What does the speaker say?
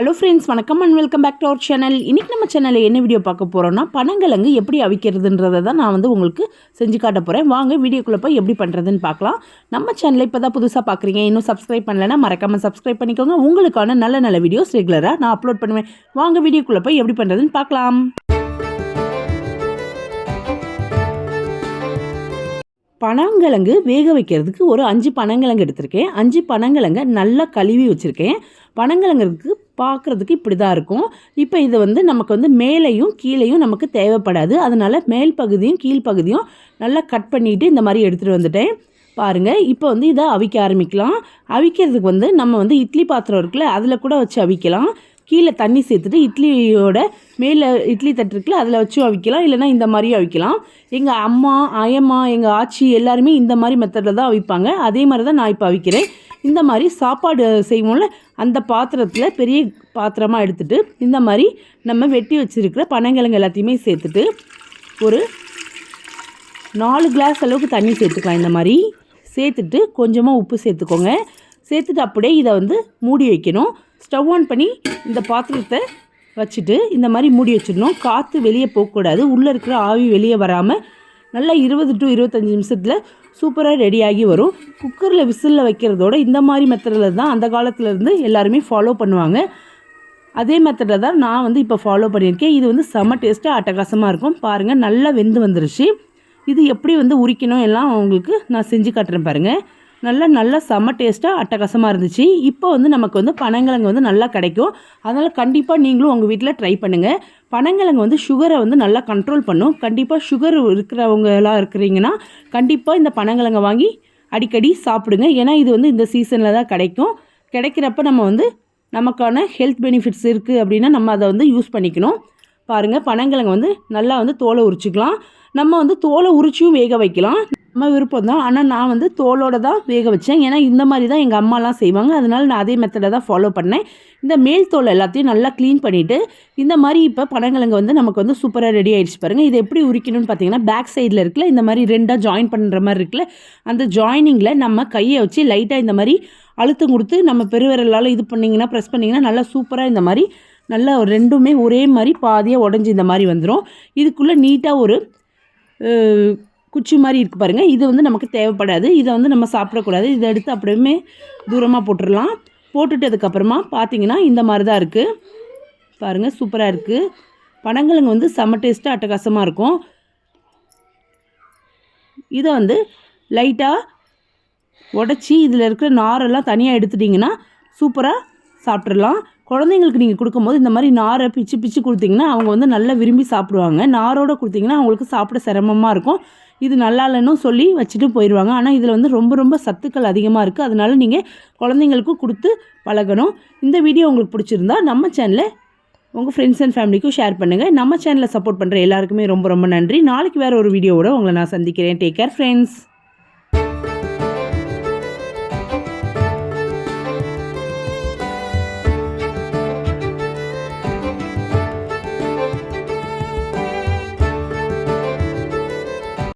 Hello friends வணக்கம் and welcome back to our channel இன்றைக்கி நம்ம சேனலில் என்ன வீடியோ பார்க்க போகிறோன்னா பனங்கிழங்கு எப்படி அவிக்கிறதுன்றதை தான் நான் வந்து உங்களுக்கு செஞ்சு காட்ட போகிறேன் வாங்க வீடியோக்குள்ளே போய் எப்படி பண்ணுறதுன்னு பார்க்கலாம். நம்ம சேனலை இப்போ தான் புதுசாக பார்க்குறீங்க இன்னும் சப்ஸ்கிரைப் பண்ணலைன்னா மறக்காமல் சப்ஸ்கிரைப் பண்ணிக்கோங்க. உங்களுக்கான நல்ல நல்ல வீடியோஸ் ரெகுலராக நான் அப்லோட் பண்ணுவேன். வாங்க வீடியோக்குள்ளே போய் எப்படி பண்ணுறதுன்னு பார்க்கலாம். பனங்கிழங்கு வேக வைக்கிறதுக்கு ஒரு அஞ்சு பனங்கிழங்கு எடுத்திருக்கேன். அஞ்சு பனங்கிழங்கை நல்லா கழுவி வச்சுருக்கேன். பனங்கிழங்குக்கு பார்க்குறதுக்கு இப்படி தான் இருக்கும். இப்போ இது வந்து நமக்கு வந்து மேலேயும் கீழேயும் நமக்கு தேவைப்படாது. அதனால் மேல் பகுதியும் கீழ் பகுதியும் நல்லா கட் பண்ணிவிட்டு இந்த மாதிரி எடுத்துகிட்டு வந்துட்டேன். பாருங்கள் இப்போ வந்து இதை அவிக்க ஆரம்பிக்கலாம். அவிக்கிறதுக்கு வந்து நம்ம வந்து இட்லி பாத்திரம் இருக்குல்ல அதில் கூட வச்சு அவிக்கலாம். கீழே தண்ணி சேர்த்துட்டு இட்லியோட மேலே இட்லி தட்டு இருக்குல்ல அதில் வச்சும் அவிக்கலாம். இல்லைனா இந்த மாதிரியும் அவிக்கலாம். எங்கள் அம்மா அயம்மா எங்கள் ஆச்சி எல்லாருமே இந்த மாதிரி மெத்தடில் தான் அவிப்பாங்க. அதே மாதிரி தான் நான் இப்போ அவிக்கிறேன். இந்த மாதிரி சாப்பாடு செய்வோம்ல அந்த பாத்திரத்தில் பெரிய பாத்திரமாக எடுத்துகிட்டு இந்த மாதிரி நம்ம வெட்டி வச்சுருக்கிற பனங்கிழங்கு எல்லாத்தையுமே சேர்த்துட்டு ஒரு நாலு கிளாஸ் அளவுக்கு தண்ணி சேர்த்துக்கலாம் இந்த மாதிரி. சேர்த்துட்டு கொஞ்சமாக உப்பு சேர்த்துக்கோங்க. சேர்த்துட்டு அப்படியே இதை வந்து மூடி வைக்கணும். ஸ்டவ் ஆன் பண்ணி இந்த பாத்திரத்தை வச்சுட்டு இந்த மாதிரி மூடி வச்சிடணும். காற்று வெளியே போகக்கூடாது. உள்ளே இருக்கிற ஆவி வெளியே வராமல் நல்லா இருபது டு இருபத்தஞ்சி நிமிஷத்தில் சூப்பராக ரெடியாகி வரும். குக்கரில் விசிலில் வைக்கிறதோட இந்த மாதிரி மெத்தடில் தான் அந்த காலத்துலேருந்து எல்லாருமே ஃபாலோ பண்ணுவாங்க. அதே மெத்தடில் தான் நான் வந்து இப்போ ஃபாலோ பண்ணியிருக்கேன். இது வந்து செம்ம டேஸ்ட்டாக அட்டகாசமாக இருக்கும். பாருங்கள் நல்லா வெந்து வந்துருச்சு. இது எப்படி வந்து உரிக்கணும் எல்லாம் உங்களுக்கு நான் செஞ்சு காட்டுறேன் பாருங்கள் நல்லா நல்லா செம்ம டேஸ்ட்டாக அட்டகாசமாக இருந்துச்சு. இப்போ வந்து நமக்கு வந்து பனங்கிழங்கு வந்து நல்லா கிடைக்கும். அதனால் கண்டிப்பாக நீங்களும் உங்கள் வீட்டில் ட்ரை பண்ணுங்கள் பனங்கிழங்கு வந்து சுகரை வந்து நல்லா கண்ட்ரோல் பண்ணும். கண்டிப்பாக சுகர் இருக்கிறவங்களாம் இருக்கிறீங்கன்னா கண்டிப்பாக இந்த பனங்கிழங்கை வாங்கி அடிக்கடி சாப்பிடுங்க. ஏன்னா இது வந்து இந்த சீசனில் தான் கிடைக்கும். கிடைக்கிறப்ப நம்ம வந்து நமக்கான ஹெல்த் பெனிஃபிட்ஸ் இருக்குது அப்படின்னா நம்ம அதை வந்து யூஸ் பண்ணிக்கணும். பாருங்கள் பனங்கிழங்கு வந்து நல்லா வந்து தோலை உரிச்சிக்கலாம். நம்ம வந்து தோலை உரிச்சியும் வேக வைக்கலாம். நம்ம விருப்பம் தான். ஆனால் நான் வந்து தோலோடு தான் வேக வச்சேன். ஏன்னா இந்த மாதிரி தான் எங்கள் அம்மாலாம் செய்வாங்க. அதனால் நான் அதே மெத்தடை தான் ஃபாலோ பண்ணேன். இந்த மேல் தோல் எல்லாத்தையும் நல்லா க்ளீன் பண்ணிவிட்டு இந்த மாதிரி இப்போ பனங்கிழங்கு வந்து நமக்கு வந்து சூப்பராக ரெடி ஆகிடுச்சு பாருங்கள் இது எப்படி உரிக்கணும்னு பார்த்தீங்கன்னா பேக் சைடில் இருக்குல்ல இந்த மாதிரி ரெண்டாக ஜாயின் பண்ணுற மாதிரி இருக்குல்ல அந்த ஜாயினிங்கில் நம்ம கையை வச்சு லைட்டாக இந்த மாதிரி அழுத்தம் கொடுத்து நம்ம பெருவிரலால் இது பண்ணிங்கன்னா ப்ரெஸ் பண்ணிங்கன்னா நல்லா சூப்பராக இந்த மாதிரி நல்லா ரெண்டுமே ஒரே மாதிரி பாதியாக உடஞ்சி இந்த மாதிரி வந்துடும் இதுக்குள்ளே நீட்டாக ஒரு குச்சி மாதிரி இருக்குது பாருங்கள் இது வந்து நமக்கு தேவைப்படாது. இதை வந்து நம்ம சாப்பிடக்கூடாது. இதை எடுத்து அப்படியுமே தூரமாக போட்டுடலாம் போட்டுட்டதுக்கப்புறமா பார்த்தீங்கன்னா இந்த மாதிரி தான் இருக்குது பாருங்கள் சூப்பராக இருக்குது பனங்கிழங்கு வந்து செம்ம டேஸ்ட்டாக அட்டகாசமாக இருக்கும். இதை வந்து லைட்டாக உடச்சி இதில் இருக்கிற நாரெல்லாம் தனியாக எடுத்துட்டிங்கன்னா சூப்பராக சாப்பிட்றலாம் குழந்தைங்களுக்கு நீங்கள் கொடுக்கும்போது இந்த மாதிரி நாரை பிச்சு பிச்சு கொடுத்தீங்கன்னா அவங்க வந்து நல்லா விரும்பி சாப்பிடுவாங்க. நாரோடு கொடுத்தீங்கன்னா அவங்களுக்கு சாப்பிட சிரமமாக இருக்கும். இது நல்லா இல்லைன்னு சொல்லி வச்சுட்டு போயிடுவாங்க ஆனால் இதில் வந்து ரொம்ப ரொம்ப சத்துக்கள் அதிகமாக இருக்குது அதனால நீங்கள் குழந்தைங்களுக்கும் கொடுத்து பழகணும். இந்த வீடியோ உங்களுக்கு பிடிச்சிருந்தா நம்ம சேனலை உங்கள் ஃப்ரெண்ட்ஸ் அண்ட் ஃபேமிலிக்கும் ஷேர் பண்ணுங்கள் நம்ம சேனலை சப்போர்ட் பண்ணுற எல்லாருக்குமே ரொம்ப ரொம்ப நன்றி. நாளைக்கு வேறு ஒரு வீடியோவோட உங்களை நான் சந்திக்கிறேன். Take care friends